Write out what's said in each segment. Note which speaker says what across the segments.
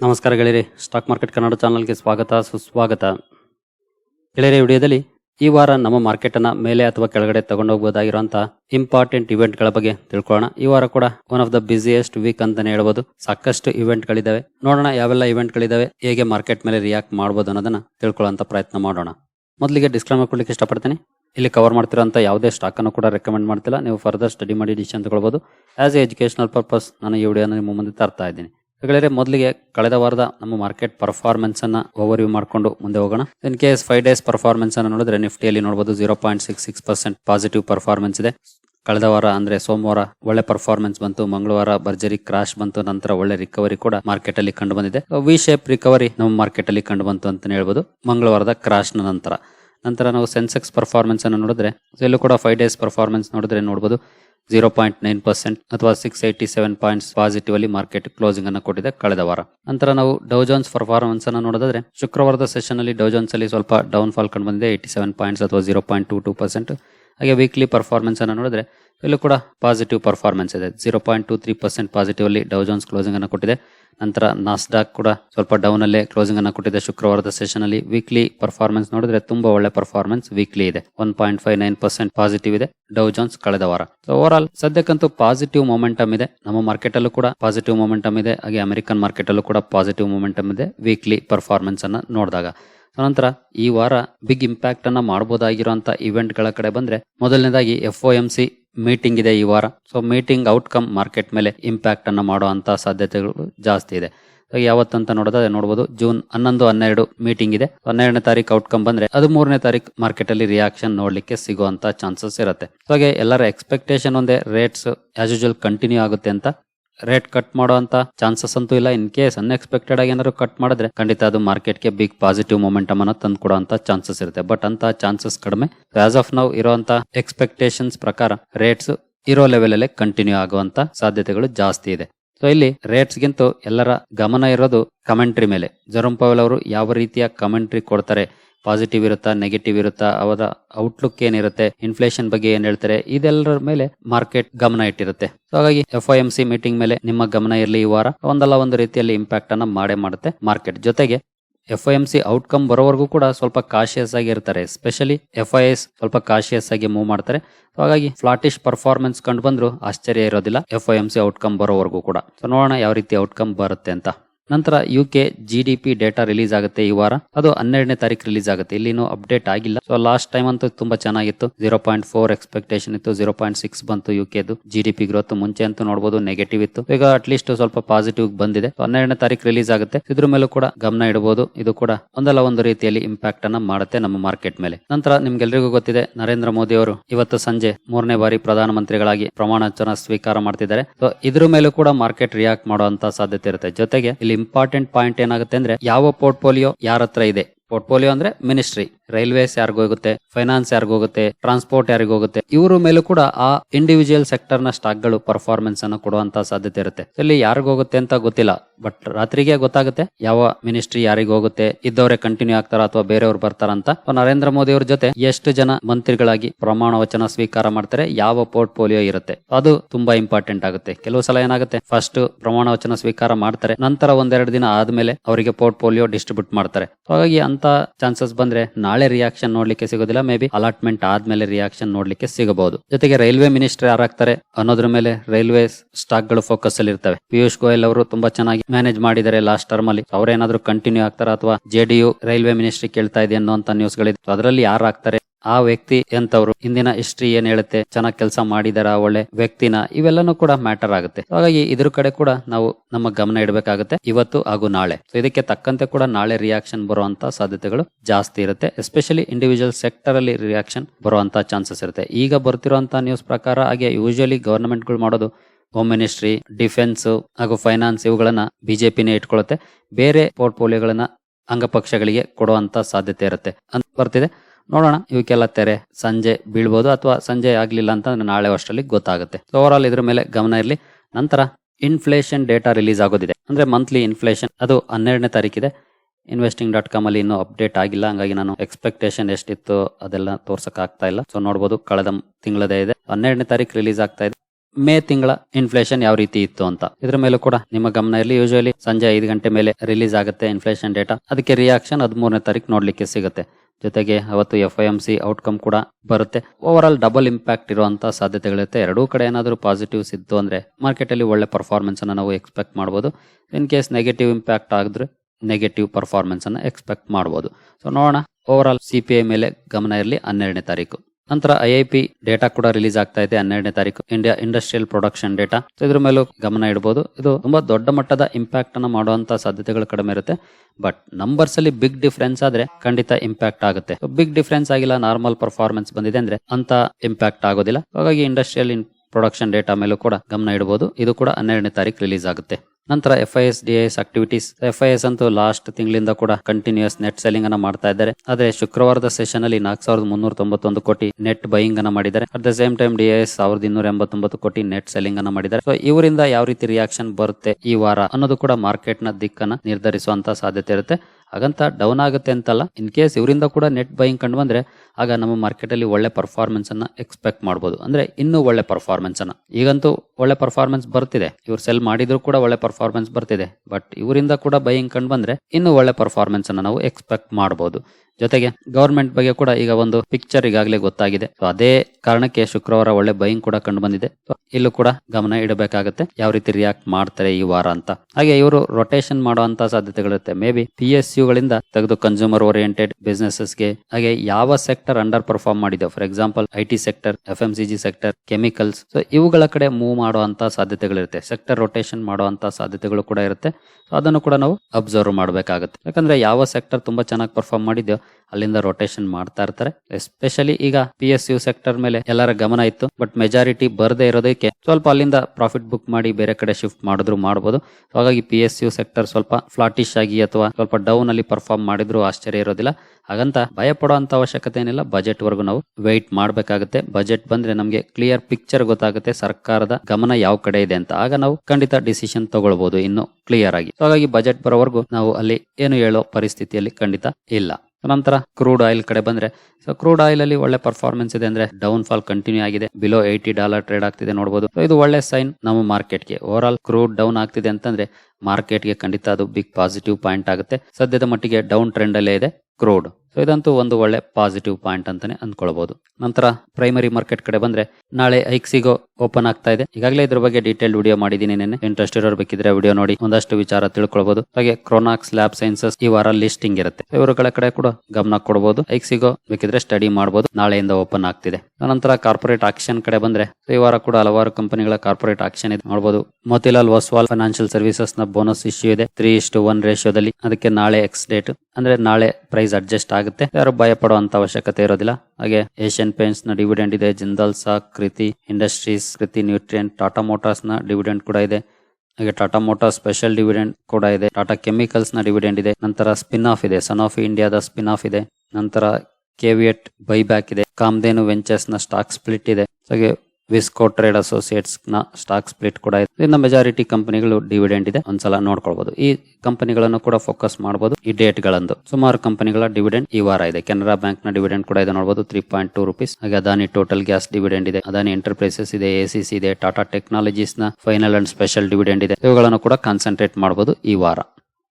Speaker 1: ನಮಸ್ಕಾರ ಗೆಳೆಯರೆ, stock market Kannada ಚಾನಲ್ಗೆ ಸ್ವಾಗತ, ಸುಸ್ವಾಗತ. ಗೆಳೆಯರೆ, ವಿಡಿಯೋದಲ್ಲಿ ಈ ವಾರ ನಮ್ಮ ಮಾರ್ಕೆಟನ್ನು ಮೇಲೆ ಅಥವಾ ಕೆಳಗಡೆ ತಗೊಂಡೋಗಬಹುದಾಗಿರುವಂತ ಇಂಪಾರ್ಟೆಂಟ್ ಇವೆಂಟ್ಗಳ ಬಗ್ಗೆ ತಿಳ್ಕೊಳ್ಳೋಣ. ಈ ವಾರ ಕೂಡ one of the busiest week ಅಂತಾನೆ ಹೇಳ್ಬೋದು. ಸಾಕಷ್ಟು ಇವೆಂಟ್ಗಳಿದ್ದಾವೆ ನೋಡೋಣ ಯಾವೆಲ್ಲ ಇವೆಂಟ್ಗಳಿದ್ದಾವೆ ಹೇಗೆ ಮಾರ್ಕೆಟ್ ಮೇಲೆ ರಿಯಾಕ್ಟ್ ಮಾಡ್ಬೋದು ಅನ್ನೋದನ್ನ ತಿಳ್ಕೊಳ್ಳೋಂಥ ಪ್ರಯತ್ನ ಮಾಡೋಣ. ಮೊದಲಿಗೆ ಡಿಸ್ಕ್ಲೈಮರ್ ಕೊಡ್ಲಿಕ್ಕೆ ಇಷ್ಟಪಡ್ತೀನಿ. ಇಲ್ಲಿ ಕವರ್ ಮಾಡ್ತಿರೋಂಥ ಯಾವುದೇ ಸ್ಟಾಕನ್ನು ಕೂಡ ರೆಕಮೆಂಡ್ ಮಾಡ್ತಿಲ್ಲ. ನೀವು ಫರ್ದರ್ ಸ್ಟಡಿ ಮಾಡಿ ಡಿಸಿಷನ್ ತಗೊಳ್ಬೋದು. ಆಸ್ ಎ ಎಜುಕೇಷನಲ್ ಪರ್ಪಸ್ ನಾನು ಈ ವಿಡಿಯೋನ ನಿಮ್ಮ ಮುಂದೆ ತರ್ತಾ ಇದ್ದೀನಿ. ಗೆಳೆಯರೆ ಮೊದಲಿಗೆ ಕಳೆದ ವಾರದ ನಮ್ಮ ಮಾರ್ಕೆಟ್ ಪರ್ಫಾರ್ಮೆನ್ಸ್ ಅನ್ನ ಓವರ್ ವ್ಯೂ ಮಾಡ್ಕೊಂಡು ಮುಂದೆ ಹೋಗೋಣ. In case five days performance ಅನ್ನು ನೋಡಿದ್ರೆ ನಿಫ್ಟಿಯಲ್ಲಿ ನೋಡಬಹುದು zero point six six percent positive performance ಇದೆ. ಕಳೆದ ವಾರ ಅಂದ್ರೆ ಸೋಮವಾರ ಒಳ್ಳೆ ಪರ್ಫಾರ್ಮೆನ್ಸ್ ಬಂತು, ಮಂಗಳವಾರ ಭರ್ಜರಿ ಕ್ರಾಶ್ ಬಂತು, ನಂತರ ಒಳ್ಳೆ ರಿಕವರಿ ಕೂಡ ಮಾರ್ಕೆಟ್ ಅಲ್ಲಿ ಕಂಡು ಬಂದಿದೆ. ವಿ ಶೇಪ್ ರಿಕವರಿ ನಮ್ಮ ಮಾರ್ಕೆಟ್ ಅಲ್ಲಿ ಕಂಡು ಬಂತು ಅಂತ ಹೇಳ್ಬೋದು. ಮಂಗಳವಾರದ ಕ್ರಾಶ್ ನಂತರ. ನಂತರ ನಾವು ಸೆನ್ಸೆಕ್ಸ್ ಪರ್ಫಾರ್ಮೆನ್ಸ್ ಅನ್ನು ನೋಡಿದ್ರೆ ಎಲ್ಲೂ ಕೂಡ ಫೈವ್ ಡೇಸ್ ಪರ್ಫಾರ್ಮೆನ್ಸ್ ನೋಡಿದ್ರೆ ನೋಡಬಹುದು ಜೀರೋ ಪಾಯಿಂಟ್ ನೈನ್ ಪರ್ಸೆಂಟ್ ಅಥವಾ six eighty seven points positive ಅಲ್ಲಿ ಮಾರ್ಕೆಟ್ ಕ್ಲೋಸಿಂಗ್ ಅನ್ನು ಕೊಟ್ಟಿದೆ ಕಳೆದ ವಾರ. ನಂತರ ನಾವು ಡೌಜೋನ್ಸ್ ಪರ್ಫಾರ್ಮೆನ್ಸ್ ಅನ್ನು ನೋಡೋದಾದ್ರೆ, ಶುಕ್ರವಾರದ ಸೆಷನ್ ಅಲ್ಲಿ ಡೌಜೋನ್ಸ್ ಅಲ್ಲಿ ಸ್ವಲ್ಪ ಡೌನ್ ಫಾಲ್ ಕಂಡು ಬಂದಿದೆ ಏಯ್ಟಿ ಸೆವೆನ್ ಪಾಯಿಂಟ್ಸ್ ಅಥವಾ zero point two two percent ಹಾಗೆ ವೀಕ್ಲಿ ಪರ್ಫಾರ್ಮೆನ್ಸ್ ಅನ್ನು ನೋಡಿದ್ರೆ, ಇಲ್ಲೂ ಕೂಡ ಪಾಸಿಟಿವ್ ಪರ್ಫಾರ್ಮೆನ್ಸ್ ಇದೆ. Zero point two three percent positive ಅಲ್ಲಿ ಡೌಜೋನ್ಸ್ ಕ್ಲೋಸಿಂಗ್ ಅನ್ನು ಕೊಟ್ಟಿದೆ. ನಂತರ ನಾಸ್ಡಾಕ್ ಕೂಡ ಸ್ವಲ್ಪ ಡೌನ್ ಅಲ್ಲೇ ಕ್ಲೋಸಿಂಗ್ ಅನ್ನು ಕೊಟ್ಟಿದೆ. ಶುಕ್ರವಾರದ ಸೆಷನ್ ಅಲ್ಲಿ ವೀಕ್ಲಿ ಪರ್ಫಾರ್ಮೆನ್ಸ್ ನೋಡಿದ್ರೆ ತುಂಬಾ ಒಳ್ಳೆ ಪರ್ಫಾರ್ಮೆನ್ಸ್ ವೀಕ್ಲಿ ಇದೆ. One point five nine percent positive ಇದೆ. ಡೌ ಜಾನ್ಸ್ ಕಳೆದ ವಾರ. ಸೊ ಓವರ್ ಆಲ್ ಸದ್ಯಕ್ಕಂತೂ ಪಾಸಿಟಿವ್ ಮೊಮೆಂಟಮ್ ಇದೆ. ನಮ್ಮ ಮಾರ್ಕೆಟ್ ಅಲ್ಲೂ ಕೂಡ ಪಾಸಿಟಿವ್ ಮೊಮೆಂಟಮ್ ಇದೆ. ಹಾಗೆ ಅಮೆರಿಕನ್ ಮಾರ್ಕೆಟ್ ಅಲ್ಲೂ ಕೂಡ ಪಾಸಿಟಿವ್ ಮೊಮೆಂಟಮ್ ಇದೆ ವೀಕ್ಲಿ ಪರ್ಫಾರ್ಮೆನ್ಸ್ ಅನ್ನ ನೋಡಿದಾಗ. ನಂತರ ಈ ವಾರ ಬಿಗ್ ಇಂಪ್ಯಾಕ್ಟ್ ಅನ್ನ ಮಾಡಬಹುದಾಗಿರುವಂತ ಇವೆಂಟ್ಗಳ ಕಡೆ ಬಂದ್ರೆ ಮೊದಲನೇದಾಗಿ F O M C meeting ಇದೆ ಈ ವಾರ. ಸೊ ಮೀಟಿಂಗ್ ಔಟ್ಕಮ್ ಮಾರ್ಕೆಟ್ ಮೇಲೆ ಇಂಪ್ಯಾಕ್ಟ್ ಅನ್ನು ಮಾಡುವಂತ ಸಾಧ್ಯತೆಗಳು ಜಾಸ್ತಿ ಇದೆ. ಹಾಗೆ ಯಾವತ್ತಂತ ನೋಡೋದಾದ್ರೆ ನೋಡಬಹುದು ಜೂನ್ ಹನ್ನೊಂದು, ಹನ್ನೆರಡು ಮೀಟಿಂಗ್ ಇದೆ. ಹನ್ನೆರಡನೇ ತಾರೀಕು ಔಟ್ಕಮ್ ಬಂದ್ರೆ ಅದು ಮೂರನೇ ತಾರೀಕು ಮಾರ್ಕೆಟ್ ಅಲ್ಲಿ ರಿಯಾಕ್ಷನ್ ನೋಡ್ಲಿಕ್ಕೆ ಸಿಗುವಂತ ಚಾನ್ಸಸ್ ಇರುತ್ತೆ. ಸೊ ಹಾಗೆ ಎಲ್ಲರ ಎಕ್ಸ್ಪೆಕ್ಟೇಷನ್ ಒಂದೇ ರೇಟ್ಸ್ ಆಸ್ ಯೂಶುವಲ್ ಕಂಟಿನ್ಯೂ ಆಗುತ್ತೆ ಅಂತ ರೇಟ್ ಕಟ್ ಮಾಡುವಂತ ಚಾನ್ಸಸ್ ಅಂತೂ ಇಲ್ಲ. ಇನ್ ಕೇಸ್ ಅನ್ಎಕ್ಸ್ಪೆಕ್ಟೆಡ್ ಆಗಿ ಏನಾದ್ರು ಕಟ್ ಮಾಡಿದ್ರೆ ಖಂಡಿತ ಅದು ಮಾರ್ಕೆಟ್ಗೆ ಬಿಗ್ ಪಾಸಿಟಿವ್ ಮೊಮೆಂಟಮ್ ಅನ್ನ ತಂದು ಕೊಡುವಂತ ಚಾನ್ಸಸ್ ಇರುತ್ತೆ. ಬಟ್ ಅಂತ ಚಾನ್ಸಸ್ ಕಡಿಮೆ. ಆಸ್ ಆಫ್ ನೌ ಇರುವಂತ ಎಕ್ಸ್ಪೆಕ್ಟೇಷನ್ಸ್ ಪ್ರಕಾರ ರೇಟ್ಸ್ ಇರೋ ಲೆವೆಲ್ ಅಲ್ಲೇ ಕಂಟಿನ್ಯೂ ಆಗುವಂತ ಸಾಧ್ಯತೆಗಳು ಜಾಸ್ತಿ ಇದೆ. ಸೊ ಇಲ್ಲಿ ರೇಟ್ಸ್ ಗಿಂತ ಎಲ್ಲರ ಗಮನ ಇರೋದು ಕಮೆಂಟ್ರಿ ಮೇಲೆ. ಜರಂ ಪವೆಲ್ ಅವರು ಯಾವ ರೀತಿಯ ಕಮೆಂಟ್ರಿ ಕೊಡ್ತಾರೆ? ಪಾಸಿಟಿವ್ ಇರುತ್ತಾ ನೆಗೆಟಿವ್ ಇರುತ್ತಾ ಅವರ ಔಟ್ಲುಕ್ ಏನಿರುತ್ತೆ ಇನ್ಫ್ಲೇಷನ್ ಬಗ್ಗೆ ಏನ್ ಹೇಳ್ತಾರೆ, ಇದೆಲ್ಲರ ಮೇಲೆ ಮಾರ್ಕೆಟ್ ಗಮನ ಇಟ್ಟಿರುತ್ತೆ. ಸೊ ಹಾಗಾಗಿ F I M C meeting ಮೇಲೆ ನಿಮ್ಮ ಗಮನ ಇರಲಿ ಈ ವಾರ. ಒಂದಲ್ಲ ಒಂದು ರೀತಿಯಲ್ಲಿ ಇಂಪ್ಯಾಕ್ಟ್ ಅನ್ನ ಮಾಡೇ ಮಾಡುತ್ತೆ ಮಾರ್ಕೆಟ್ ಜೊತೆಗೆ F I M C outcome ಬರೋವರೆಗೂ ಕೂಡ ಸ್ವಲ್ಪ ಕಾಶಿಯಸ್ ಆಗಿ ಇರ್ತಾರೆ. ಎಸ್ಪೆಷಲಿ ಎಫ್ ಐ ಎಸ್ ಸ್ವಲ್ಪ ಕಾಶಿಯಸ್ ಆಗಿ ಮೂವ್ ಮಾಡ್ತಾರೆ. ಹಾಗಾಗಿ ಫ್ಲಾಟಿಶ್ ಪರ್ಫಾರ್ಮೆನ್ಸ್ ಕಂಡು ಬಂದ್ರು ಆಶ್ಚರ್ಯ ಇರೋದಿಲ್ಲ F I M C outcome ಬರೋವರೆಗೂ ಕೂಡ. ಸೊ ನೋಡೋಣ ಯಾವ ರೀತಿ ಔಟ್ಕಮ್ ಬರುತ್ತೆ ಅಂತ. ನಂತರ U K G D P data release ಆಗುತ್ತೆ ಈ ವಾರ. ಅದು ಹನ್ನೆರಡನೇ ತಾರೀಕು ರಿಲೀಸ್ ಆಗುತ್ತೆ. ಇಲ್ಲಿ ಇನ್ನೂ ಅಪ್ಡೇಟ್ ಆಗಿಲ್ಲ. ಸೊ ಲಾಸ್ಟ್ ಟೈಮ್ ಅಂತೂ ತುಂಬಾ ಚೆನ್ನಾಗಿತ್ತು. ಜೀರೋ ಪಾಯಿಂಟ್ ಫೋರ್ ಎಕ್ಸ್ಪೆಕ್ಟೇಷನ್ ಇತ್ತು. ಜೀರೋ ಪಾಯಿಂಟ್ ಸಿಕ್ಸ್ ಬಂತು ಯು ಕೆದು ಜಿ ಡಿ ಪಿ ಗ್ರೋತ್ ಮುಂಚೆ ಅಂತೂ ನೋಡಬಹುದು ನೆಗೆಟಿವ್ ಇತ್ತು. ಈಗ ಅಟ್ಲೀಸ್ಟ್ ಸ್ವಲ್ಪ ಪಾಸಿಟಿವ್ ಬಂದಿದೆ. ಹನ್ನೆರಡನೇ ತಾರೀಕು ರಿಲೀಸ್ ಆಗುತ್ತೆ. ಇದ್ರ ಮೇಲೂ ಕೂಡ ಗಮನ ಇಡಬಹುದು ಇದು ಕೂಡ ಒಂದಲ್ಲ ಒಂದು ರೀತಿಯಲ್ಲಿ ಇಂಪ್ಯಾಕ್ಟ್ ಅನ್ನ ಮಾಡುತ್ತೆ ನಮ್ಮ ಮಾರ್ಕೆಟ್ ಮೇಲೆ. ನಂತರ ನಿಮ್ಗೆಲ್ರಿಗೂ ಗೊತ್ತಿದೆ, ನರೇಂದ್ರ ಮೋದಿ ಅವರು ಇವತ್ತು ಸಂಜೆ ಮೂರನೇ ಬಾರಿ ಪ್ರಧಾನಮಂತ್ರಿಗಳಾಗಿ ಪ್ರಮಾಣ ವಚನ ಸ್ವೀಕಾರ ಮಾಡ್ತಿದ್ದಾರೆ. ಸೊ ಇದ್ರ ಮೇಲೂ ಕೂಡ ಮಾರ್ಕೆಟ್ ರಿಯಾಕ್ಟ್ ಮಾಡುವಂತ ಸಾಧ್ಯತೆ ಇರುತ್ತೆ. ಜೊತೆಗೆ ಇಲ್ಲಿ ಇಂಪಾರ್ಟೆಂಟ್ ಪಾಯಿಂಟ್ ಏನಾಗುತ್ತೆ ಅಂದ್ರೆ ಯಾವ ಪೋರ್ಟ್ಫೋಲಿಯೋ ಯಾರ ಹತ್ರ ಇದೆ? ಪೋರ್ಟ್ಫೋಲಿಯೋ ಅಂದ್ರೆ ಮಿನಿಸ್ಟ್ರಿ. ರೈಲ್ವೇಸ್ ಯಾರಿಗೋಗುತ್ತೆ ಫೈನಾನ್ಸ್ ಯಾರಿಗೋಗುತ್ತೆ ಟ್ರಾನ್ಸ್ಪೋರ್ಟ್ ಯಾರಿಗೋಗುತ್ತೆ ಇವ್ರ ಮೇಲೂ ಕೂಡ ಆ ಇಂಡಿವಿಜುವಲ್ ಸೆಕ್ಟರ್ನ ಸ್ಟಾಕ್ಗಳು ಪರ್ಫಾರ್ಮೆನ್ಸ್ ಅನ್ನು ಕೊಡುವಂತ ಸಾಧ್ಯತೆ ಇರುತ್ತೆ. ಇಲ್ಲಿ ಯಾರಿಗೋಗುತ್ತೆ ಅಂತ ಗೊತ್ತಿಲ್ಲ ಬಟ್ ರಾತ್ರಿಗೆ ಗೊತ್ತಾಗುತ್ತೆ ಯಾವ ಮಿನಿಸ್ಟ್ರಿ ಯಾರಿಗೂ ಹೋಗುತ್ತೆ, ಇದ್ದವರೇ ಕಂಟಿನ್ಯೂ ಆಗ್ತಾರ ಅಥವಾ ಬೇರೆಯವ್ರು ಬರ್ತಾರ ಅಂತ. ನರೇಂದ್ರ ಮೋದಿ ಅವ್ರ ಜೊತೆ ಎಷ್ಟು ಜನ ಮಂತ್ರಿಗಳಾಗಿ ಪ್ರಮಾಣ ವಚನ ಸ್ವೀಕಾರ ಮಾಡ್ತಾರೆ, ಯಾವ ಪೋರ್ಟ್ಫೋಲಿಯೋ ಇರುತ್ತೆ. ಅದು ತುಂಬಾ ಇಂಪಾರ್ಟೆಂಟ್ ಆಗುತ್ತೆ. ಕೆಲವು ಸಲ ಏನಾಗುತ್ತೆ ಫಸ್ಟ್ ಪ್ರಮಾಣ ವಚನ ಸ್ವೀಕಾರ ಮಾಡ್ತಾರೆ, ನಂತರ ಒಂದೆರಡು ದಿನ ಆದ್ಮೇಲೆ ಅವರಿಗೆ ಪೋರ್ಟ್ಫೋಲಿಯೋ ಡಿಸ್ಟ್ರಿಬ್ಯೂಟ್ ಮಾಡ್ತಾರೆ. ಹಾಗಾಗಿ ಅಂತ ಚಾನ್ಸಸ್ ಬಂದ್ರೆ ನಾಳೆ ರಿಯಾಕ್ಷನ್ ನೋಡ್ಲಿಕ್ಕೆ ಸಿಗೋದಿಲ್ಲ. ಮೇ ಬಿ ಅಲಾಟ್ಮೆಂಟ್ ಆದ್ಮೇಲೆ ರಿಯಾಕ್ಷನ್ ನೋಡ್ಲಿಕ್ಕೆ ಸಿಗಬಹುದು. ಜೊತೆಗೆ ರೈಲ್ವೆ ಮಿನಿಸ್ಟರ್ ಯಾರಾಗ್ತಾರೆ ಅನ್ನೋದ್ರ ಮೇಲೆ ರೈಲ್ವೆ ಸ್ಟಾಕ್ಗಳು ಫೋಕಸ್ ಅಲ್ಲಿ ಇರ್ತವೆ. ಪಿಯೂಷ್ ಗೋಯಲ್ ಅವರು ತುಂಬಾ ಚೆನ್ನಾಗಿ ಮ್ಯಾನೇಜ್ ಮಾಡಿದ್ದಾರೆ ಲಾಸ್ಟ್ ಟರ್ಮ್ ಅಲ್ಲಿ. ಅವ್ರೇನಾದ್ರೂ ಕಂಟಿನ್ಯೂ ಆಗ್ತಾರ ಅಥವಾ ಜೆಡಿಯು ರೈಲ್ವೆ ಮಿನಿಸ್ಟ್ರಿ ಕೇಳ್ತಾ ಇದೆ ಅನ್ನುವಂತ ನ್ಯೂಸ್ ಗಳಿದೆ. ಅದರಲ್ಲಿ ಯಾರು ಆಗ್ತಾರೆ ಆ ವ್ಯಕ್ತಿ ಎಂತವ್ರು? ಇಂದಿನ ಹಿಸ್ಟ್ರಿ ಏನ್ ಹೇಳುತ್ತೆ? ಚೆನ್ನಾಗಿ ಕೆಲಸ ಮಾಡಿದಾರ? ಒಳ್ಳೆ ವ್ಯಕ್ತಿನ? ಇವೆಲ್ಲನೂ ಕೂಡ ಮ್ಯಾಟರ್ ಆಗುತ್ತೆ. ಹಾಗಾಗಿ ಇದ್ರ ಕಡೆ ಕೂಡ ನಾವು ನಮ್ಮ ಗಮನ ಇಡಬೇಕಾಗುತ್ತೆ ಇವತ್ತು ಹಾಗೂ ನಾಳೆ. ಸೊ ಇದಕ್ಕೆ ತಕ್ಕಂತೆ ಕೂಡ ನಾಳೆ ರಿಯಾಕ್ಷನ್ ಬರುವಂತ ಸಾಧ್ಯತೆಗಳು ಜಾಸ್ತಿ ಇರುತ್ತೆ. ಎಸ್ಪೆಷಲಿ ಇಂಡಿವಿಜುವಲ್ ಸೆಕ್ಟರ್ ಅಲ್ಲಿ ರಿಯಾಕ್ಷನ್ ಬರುವಂತ ಚಾನ್ಸಸ್ ಇರುತ್ತೆ. ಈಗ ಬರ್ತಿರುವಂತ ನ್ಯೂಸ್ ಪ್ರಕಾರ ಹಾಗೆ ಯೂಶಲಿ ಗವರ್ನಮೆಂಟ್ಗಳು ಮಾಡೋದು ಹೋಮ್ ಮಿನಿಸ್ಟ್ರಿ ಡಿಫೆನ್ಸ್ ಹಾಗೂ ಫೈನಾನ್ಸ್ ಇವುಗಳನ್ನ ಬಿಜೆಪಿನೇ ಇಟ್ಕೊಳ್ಳುತ್ತೆ ಬೇರೆ ಪೋರ್ಟ್ಫೋಲಿಯೋಗಳನ್ನ ಅಂಗಪಕ್ಷಗಳಿಗೆ ಕೊಡುವಂತ ಸಾಧ್ಯತೆ ಇರುತ್ತೆ ಅಂತ ಬರ್ತಿದೆ. ನೋಡೋಣ ಇವಕ್ಕೆಲ್ಲ ತೆರೆ ಸಂಜೆ ಬೀಳ್ಬೋದು ಅಥವಾ ಸಂಜೆ ಆಗಲಿಲ್ಲ ಅಂತ ನಾಳೆ ಅಷ್ಟರಲ್ಲಿ ಗೊತ್ತಾಗುತ್ತೆ. ಓವರ್ ಆಲ್ ಇದ್ರ ಮೇಲೆ ಗಮನ ಇರಲಿ. ನಂತರ ಇನ್ಫ್ಲೇಷನ್ ಡೇಟಾ ರಿಲೀಸ್ ಆಗೋದಿದೆ. ಅಂದ್ರೆ ಮಂತ್ಲಿ ಇನ್ಫ್ಲೇಷನ್ ಅದು ಹನ್ನೆರಡನೇ ತಾರೀಕಿದೆ. ಇನ್ವೆಸ್ಟಿಂಗ್ ಡಾಟ್ ಕಾಮ್ ಅಲ್ಲಿ ಇನ್ನೂ ಅಪ್ಡೇಟ್ ಆಗಿಲ್ಲ. ಹಂಗಾಗಿ ನಾನು ಎಕ್ಸ್ಪೆಕ್ಟೇಷನ್ ಎಷ್ಟಿತ್ತು ಅದೆಲ್ಲ ತೋರ್ಸಕ್ ಆಗ್ತಾ ಇಲ್ಲ. ಸೊ ನೋಡಬಹುದು ಕಳೆದ ತಿಂಗಳದೇ ಇದೆ. ಹನ್ನೆರಡನೇ ತಾರೀಕು ರಿಲೀಸ್ ಆಗ್ತಾ ಇದೆ. ಮೇ ತಿಂಗಳ ಇನ್ಫ್ಲೇಷನ್ ಯಾವ ರೀತಿ ಇತ್ತು ಅಂತ. ಇದ್ರ ಮೇಲೂ ಕೂಡ ನಿಮ್ಮ ಗಮನ ಇರಲಿ. ಯೂಶಲಿ ಸಂಜೆ ಐದು ಗಂಟೆ ಮೇಲೆ ರಿಲೀಸ್ ಆಗುತ್ತೆ ಇನ್ಫ್ಲೇಷನ್ ಡೇಟಾ ಅದಕ್ಕೆ ರಿಯಾಕ್ಷನ್ ಹದಿಮೂರನೇ ತಾರೀಕು ನೋಡ್ಲಿಕ್ಕೆ ಸಿಗುತ್ತೆ. ಜೊತೆಗೆ ಅವತ್ತು F I M C outcome ಕೂಡ ಬರುತ್ತೆ. ಓವರ್ ಆಲ್ ಡಬಲ್ ಇಂಪ್ಯಾಕ್ಟ್ ಇರುವಂತಹ ಸಾಧ್ಯತೆಗಳಿರುತ್ತೆ. ಎರಡೂ ಕಡೆ ಏನಾದರೂ ಪಾಸಿಟಿವ್ಸ್ ಇತ್ತು ಅಂದ್ರೆ ಮಾರ್ಕೆಟ್ ಅಲ್ಲಿ ಒಳ್ಳೆ ಪರ್ಫಾರ್ಮೆನ್ಸ್ ಅನ್ನ ನಾವು ಎಕ್ಸ್ಪೆಕ್ಟ್ ಮಾಡಬಹುದು ಇನ್ ಕೇಸ್ ನೆಗೆಟಿವ್ ಇಂಪ್ಯಾಕ್ಟ್ ಆಗಿದ್ರೆ ನೆಗೆಟಿವ್ ಪರ್ಫಾರ್ಮೆನ್ಸ್ ಅನ್ನ ಎಕ್ಸ್ಪೆಕ್ಟ್ ಮಾಡಬಹುದು ಸೊ ನೋಡೋಣ. ಓವರ್ ಆಲ್ ಸಿ ಮೇಲೆ ಗಮನ ಇರಲಿ. ಹನ್ನೆರಡನೇ ತಾರೀಕು. ನಂತರ ಐ ಐ ಪಿ ಡೇಟಾ ಕೂಡ ರಿಲೀಸ್ ಆಗ್ತಾ ಇದೆ, ಹನ್ನೆರಡನೇ ತಾರೀಕು. India industrial production data. So ಇದ್ರ ಮೇಲೂ ಗಮನ ಇಡಬಹುದು ಇದು ತುಂಬಾ ದೊಡ್ಡ ಮಟ್ಟದ ಇಂಪ್ಯಾಕ್ಟ್ ಅನ್ನ ಮಾಡುವಂತ ಸಾಧ್ಯತೆಗಳು ಕಡಿಮೆ ಇರುತ್ತೆ. ಬಟ್ ನಂಬರ್ಸ್ ಅಲ್ಲಿ ಬಿಗ್ ಡಿಫ್ರೆನ್ಸ್ ಆದ್ರೆ ಖಂಡಿತ ಇಂಪ್ಯಾಕ್ಟ್ ಆಗುತ್ತೆ. ಬಿಗ್ ಡಿಫ್ರೆನ್ಸ್ ಆಗಿಲ್ಲ ನಾರ್ಮಲ್ ಪರ್ಫಾರ್ಮೆನ್ಸ್ ಬಂದಿದೆ ಅಂದ್ರೆ ಅಂತ ಇಂಪ್ಯಾಕ್ಟ್ ಆಗೋದಿಲ್ಲ. ಹಾಗಾಗಿ ಇಂಡಸ್ಟ್ರಿಯಲ್ ಪ್ರೊಡಕ್ಷನ್ ಡೇಟಾ ಮೇಲೂ ಕೂಡ ಗಮನ ಇಡಬಹುದು ಇದು ಕೂಡ ಹನ್ನೆರಡನೇ ತಾರೀಕು ರಿಲೀಸ್ ಆಗುತ್ತೆ. ನಂತರ F I S D S activities F I S ಅಂತೂ ಲಾಸ್ಟ್ ತಿಂಗಳಿಂದ ಕೂಡ ಕಂಟಿನ್ಯೂಸ್ ನೆಟ್ ಸೆಲ್ಲಿಂಗ್ ಅನ್ನ ಮಾಡ್ತಾ ಇದ್ದಾರೆ. ಆದ್ರೆ ಶುಕ್ರವಾರದ ಸೆಷನ್ ಅಲ್ಲಿ ನಾಲ್ಕು ಸಾವಿರದ ಮುನ್ನೂರ ತೊಂಬತ್ತೊಂದು ಕೋಟಿ ನೆಟ್ ಬೈಯಿಂಗ್ ಅನ್ನ ಮಾಡಿದ್ದಾರೆ. At the same time D S ಸಾವಿರದ ಇನ್ನೂರ ಎಂಬತ್ತೊಂಬತ್ತು ಕೋಟಿ ನೆಟ್ ಸೆಲ್ಲಿಂಗ್ ಅನ್ನ ಮಾಡಿದ್ದಾರೆ. ಸೊ ಇವರಿಂದ ಯಾವ ರೀತಿ ರಿಯಾಕ್ಷನ್ ಬರುತ್ತೆ ಈ ವಾರ ಅನ್ನೋದು ಕೂಡ ಮಾರ್ಕೆಟ್ನ ದಿಕ್ಕನ್ನ ನಿರ್ಧರಿಸುವಂತ ಸಾಧ್ಯತೆ ಇರುತ್ತೆ. ಹಾಗಂತ ಡೌನ್ ಆಗುತ್ತೆ ಅಂತಲ್ಲ ಇನ್ ಕೇಸ್ ಇವರಿಂದ ಕೂಡ ನೆಟ್ ಬೈಯಿಂಗ್ ಕಂಡು ಬಂದ್ರೆ, ಆಗ ನಮ್ಮ ಮಾರ್ಕೆಟ್ ಅಲ್ಲಿ ಒಳ್ಳೆ ಪರ್ಫಾರ್ಮೆನ್ಸ್ ಅನ್ನ ಎಕ್ಸ್ಪೆಕ್ಟ್ ಮಾಡಬಹುದು ಅಂದ್ರೆ ಇನ್ನೂ ಒಳ್ಳೆ ಪರ್ಫಾರ್ಮೆನ್ಸ್ ಅನ್ನ. ಈಗಂತೂ ಒಳ್ಳೆ ಪರ್ಫಾರ್ಮೆನ್ಸ್ ಬರ್ತಿದೆ. ಇವ್ರು ಸೆಲ್ ಮಾಡಿದ್ರು ಕೂಡ ಒಳ್ಳೆ ಬರ್ತಿದೆ. ಬಟ್ ಇವರಿಂದ ಕೂಡ ಬೈಯಿಂಗ್ ಕಂಡು ಬಂದ್ರೆ ಇನ್ನೂ ಒಳ್ಳೆ ಪರ್ಫಾರ್ಮೆನ್ಸ್ ಅನ್ನ ನಾವು ಎಕ್ಸ್ಪೆಕ್ಟ್ ಮಾಡಬಹುದು ಜೊತೆಗೆ ಗವರ್ಮೆಂಟ್ ಬಗ್ಗೆ ಕೂಡ ಈಗ ಒಂದು ಪಿಕ್ಚರ್ ಈಗಾಗಲೇ ಗೊತ್ತಾಗಿದೆ. ಸೊ ಅದೇ ಕಾರಣಕ್ಕೆ ಶುಕ್ರವಾರ ಒಳ್ಳೆ ಬೈಯಿಂಗ್ ಕೂಡ ಕಂಡು ಬಂದಿದೆ. ಇಲ್ಲೂ ಕೂಡ ಗಮನ ಇಡಬೇಕಾಗುತ್ತೆ. ಯಾವ ರೀತಿ ರಿಯಾಕ್ಟ್ ಮಾಡ್ತಾರೆ ಈ ವಾರ ಅಂತ. ಹಾಗೆ ಇವರು ರೊಟೇಷನ್ ಮಾಡುವಂತ ಸಾಧ್ಯತೆಗಳಿರುತ್ತೆ ಮೇ ಬಿ ಪಿ ಎಸ್ ಯುಗಳಿಂದ ತೆಗೆದು ಕನ್ಸ್ಯೂಮರ್ ಓರಿಯೆಂಟೆಡ್ಗೆ, ಹಾಗೆ ಯಾವ ಸೆಕ್ಟರ್ ಅಂಡರ್ ಪರ್ಫಾರ್ಮ್ ಮಾಡಿದೆ. For example I T sector F M C G sector chemicals so ಇವುಗಳ ಕಡೆ ಮೂವ್ ಮಾಡುವಂತ ಸಾಧ್ಯತೆಗಳಿರುತ್ತೆ. ಸೆಕ್ಟರ್ ರೊಟೇಷನ್ ಮಾಡುವಂತ ಸಾಧ್ಯತೆಗಳು ಕೂಡ ಇರುತ್ತೆ. ಅದನ್ನು ಕೂಡ ನಾವು ಅಬ್ಸರ್ವ್ ಮಾಡಬೇಕಾಗುತ್ತೆ. ಯಾಕಂದ್ರೆ ಯಾವ ಸೆಕ್ಟರ್ ತುಂಬಾ ಚೆನ್ನಾಗಿ ಪರ್ಫಾರ್ಮ್ ಮಾಡಿದ್ಯೋ ಅಲ್ಲಿಂದ ರೊಟೇಷನ್ ಮಾಡ್ತಾ ಇರ್ತಾರೆ. ಎಸ್ಪೆಷಲಿ ಈಗ ಪಿ ಎಸ್ ಯು ಸೆಕ್ಟರ್ ಮೇಲೆ ಎಲ್ಲರ ಗಮನ ಇತ್ತು. ಬಟ್ ಮೆಜಾರಿಟಿ ಬರದೇ ಇರೋದಕ್ಕೆ ಸ್ವಲ್ಪ ಅಲ್ಲಿಂದ ಪ್ರಾಫಿಟ್ ಬುಕ್ ಮಾಡಿ ಬೇರೆ ಕಡೆ ಶಿಫ್ಟ್ ಮಾಡಿದ್ರು ಮಾಡಬಹುದು ಹಾಗಾಗಿ ಪಿ ಎಸ್ ಯು ಸೆಕ್ಟರ್ ಸ್ವಲ್ಪ ಫ್ಲಾಟಿಶ್ ಆಗಿ ಅಥವಾ ಸ್ವಲ್ಪ ಡೌನ್ ಅಲ್ಲಿ ಪರ್ಫಾರ್ಮ್ ಮಾಡಿದ್ರು ಆಶ್ಚರ್ಯ ಇರೋದಿಲ್ಲ. ಹಾಗಂತ ಭಯ ಪಡುವಂತ ಅವಶ್ಯಕತೆ ಏನಿಲ್ಲ. ಬಜೆಟ್ ವರೆಗೂ ನಾವು ವೆಯ್ಟ್ ಮಾಡಬೇಕಾಗುತ್ತೆ. ಬಜೆಟ್ ಬಂದ್ರೆ ನಮಗೆ ಕ್ಲಿಯರ್ ಪಿಕ್ಚರ್ ಗೊತ್ತಾಗುತ್ತೆ ಸರ್ಕಾರದ ಗಮನ ಯಾವ ಕಡೆ ಇದೆ ಅಂತ. ಆಗ ನಾವು ಖಂಡಿತ ಡಿಸಿಷನ್ ತಗೊಳ್ಬಹುದು ಇನ್ನು ಕ್ಲಿಯರ್ ಆಗಿ. ಹಾಗಾಗಿ ಬಜೆಟ್ ಬರೋವರೆಗೂ ನಾವು ಅಲ್ಲಿ ಏನು ಹೇಳೋ ಪರಿಸ್ಥಿತಿಯಲ್ಲಿ ಖಂಡಿತ ಇಲ್ಲ. ನಂತರ ಕ್ರೂಡ್ ಆಯಿಲ್ ಕಡೆ ಬಂದ್ರೆ ಸೊ ಕ್ರೂಡ್ ಆಯಿಲ್ ಅಲ್ಲಿ ಒಳ್ಳೆ ಪರ್ಫಾರ್ಮೆನ್ಸ್ ಇದೆ ಅಂದ್ರೆ ಡೌನ್ ಫಾಲ್ ಕಂಟಿನ್ಯೂ ಆಗಿದೆ ಬಿಲೋ ಏಯ್ಟಿ ಡಾಲರ್ ಟ್ರೇಡ್ ಆಗ್ತಿದೆ ನೋಡಬಹುದು ಇದು ಒಳ್ಳೆ ಸೈನ್ ನಮ್ಮ ಮಾರ್ಕೆಟ್ಗೆ ಓವರ್ ಆಲ್ ಕ್ರೂಡ್ ಡೌನ್ ಆಗ್ತಿದೆ ಅಂತಂದ್ರೆ ಮಾರ್ಕೆಟ್ಗೆ ಖಂಡಿತ ಅದು ಬಿಗ್ ಪಾಸಿಟಿವ್ ಪಾಯಿಂಟ್ ಆಗುತ್ತೆ. ಸದ್ಯದ ಮಟ್ಟಿಗೆ ಡೌನ್ ಟ್ರೆಂಡ್ ಅಲ್ಲೇ ಇದೆ ಕ್ರೂಡ್ ಸೊ ಇದಂತೂ ಒಂದು ಒಳ್ಳೆ ಪಾಸಿಟಿವ್ ಪಾಯಿಂಟ್ ಅಂತಾನೆ ಅಂದ್ಕೊಳ್ಬಹುದು ನಂತರ ಪ್ರೈಮರಿ ಮಾರ್ಕೆಟ್ ಕಡೆ ಬಂದ್ರೆ ನಾಳೆ ಐಕ್ಸಿಗೋ ಓಪನ್ ಆಗ್ತಾ ಇದೆ. ಈಗಾಗಲೇ ಇದ್ರ ಬಗ್ಗೆ ಡೀಟೇಲ್ ವಿಡಿಯೋ ಮಾಡಿದೀನಿ ನೆನ್ನೆ. ಇಂಟ್ರೆಸ್ಟ್ ಇರೋರು ಬೇಕಿದ್ರೆ ವಿಡಿಯೋ ನೋಡಿ, ಒಂದಷ್ಟು ವಿಚಾರ ತಿಳ್ಕೊಳ್ಬಹುದು ಹಾಗೆ ಕ್ರೋನಾಕ್ಸ್ ಲ್ಯಾಬ್ ಸೈನ್ಸಸ್ ಈ ವಾರ ಲಿಸ್ಟಿಂಗ್ ಇರುತ್ತೆ. ಇವರುಗಳ ಕಡೆ ಕೂಡ ಗಮನ ಕೊಡಬಹುದು ಐಕ್ಸಿಗೋ ಬೇಕಿದ್ರೆ ಸ್ಟಡಿ ಮಾಡಬಹುದು ನಾಳೆಯಿಂದ ಓಪನ್ ಆಗ್ತಿದೆ. ನಂತರ ಕಾರ್ಪೊರೇಟ್ ಆಕ್ಷನ್ ಕಡೆ ಬಂದ್ರೆ ಈ ವಾರ ಕೂಡ ಹಲವಾರು ಕಂಪನಿಗಳ ಕಾರ್ಪೊರೇಟ್ ಆಕ್ಷನ್ ಇದೆ. ನೋಡಬಹುದು ಮೋತಿಲಾಲ್ ಒಸ್ವಾಲ್ ಫೈನಾನ್ಷಿಯಲ್ ಸರ್ವಿಸಸ್ನ ಬೋನಸ್ ಇಶ್ಯೂ ಇದೆ. ತ್ರೀ ಇಷ್ಟು ಒನ್ ರೇಷಿಯೋದಲ್ಲಿ ಅದಕ್ಕೆ ನಾಳೆ ಎಕ್ಸ್ ಡೇಟ್ ಅಂದ್ರೆ ನಾಳೆ ಪ್ರೈಸ್ ಅಡ್ಜಸ್ಟ್ ಆಗುತ್ತೆ. ಯಾರು ಭಯ ಪಡುವಂತ ಅವಶ್ಯಕತೆ ಇರೋದಿಲ್ಲ. ಹಾಗೆ ಏಷ್ಯನ್ ಪೇಂಟ್ಸ್ನ ಡಿವಿಡೆಂಡ್ ಇದೆ. ಜಿಂದಾಲ್ ಸಾ Kriti industries Kriti nutrient Tata ಮೋಟಾರ್ಸ್ನ dividend ಕೂಡ ಇದೆ. ಹಾಗೆ ಟಾಟಾ ಮೋಟಾರ್ ಸ್ಪೆಷಲ್ ಡಿವಿಡೆಂಡ್ ಕೂಡ ಇದೆ. ಟಾಟಾ ಕೆಮಿಕಲ್ಸ್ನ ಡಿವಿಡೆಂಡ್ ಇದೆ. ನಂತರ ಸ್ಪಿನ್ ಆಫ್ ಇದೆ. ಸನ್ ಆಫ್ ಇಂಡಿಯಾದ ಸ್ಪಿನ್ ಆಫ್ ಇದೆ. ನಂತರ ಕೆವಿಯಟ್ ಬೈಬ್ಯಾಕ್ ಇದೆ. ಕಾಮಧೇನು ವೆಂಚರ್ಸ್ನ ಸ್ಟಾಕ್ ಸ್ಪ್ಲಿಟ್ ಇದೆ. ಹಾಗೆ ವಿಸ್ಕೋ ಟ್ರೇಡ್ ಅಸೋಸಿಯೇಟ್ಸ್ನ ಸ್ಟಾಕ್ ಸ್ಪ್ಲಿಟ್ ಕೂಡ ಇದೆ. ಇನ್ನು ಮೆಜಾರಿಟಿ ಕಂಪನಿಗಳು ಡಿವಿಡೆಂಡ್ ಇದೆ. ಒಂದ್ಸಲ ನೋಡ್ಕೊಳ್ಬಹುದು ಈ ಕಂಪನಿಗಳನ್ನು ಕೂಡ ಫೋಕಸ್ ಮಾಡಬಹುದು ಈ ಡೇಟ್ ಗಳಂದು. ಸುಮಾರು ಕಂಪನಿಗಳ ಡಿವಿಡೆಂಡ್ ಈ ವಾರ ಇದೆ. ಕೆನರಾ ಬ್ಯಾಂಕ್ನ ಡಿವಿಡೆಂಡ್ ಕೂಡ ಇದೆ ನೋಡಬಹುದು ತ್ರೀ ಪಾಯಿಂಟ್ ಟೂ ರುಪೀಸ್ ಹಾಗೆ ಅದಾನಿ ಟೋಟಲ್ ಗ್ಯಾಸ್ ಡಿವಿಡೆಂಡ್ ಇದೆ. ಅದಾನಿ ಎಂಟರ್ಪ್ರೈಸಸ್ ಇದೆ. ಎಸಿಸಿ ಇದೆ. ಟಾಟಾ ಟೆಕ್ನಾಲಜೀಸ್ನ ಫೈನಲ್ ಅಂಡ್ ಸ್ಪೆಷಲ್ ಡಿವಿಡೆಂಡ್ ಇದೆ. ಇವುಗಳನ್ನು ಕೂಡ ಕಾನ್ಸಂಟ್ರೇಟ್ ಮಾಡಬಹುದು ಈ ವಾರ.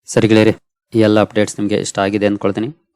Speaker 1: ಸರಿ ಗೆಳೆಯರೆ, ಈ ಎಲ್ಲ ಅಪ್ಡೇಟ್ಸ್ ನಿಮಗೆ ಇಷ್ಟ ಆಗಿದೆ ಅಂದ್ಕೊಳ್ತೀನಿ.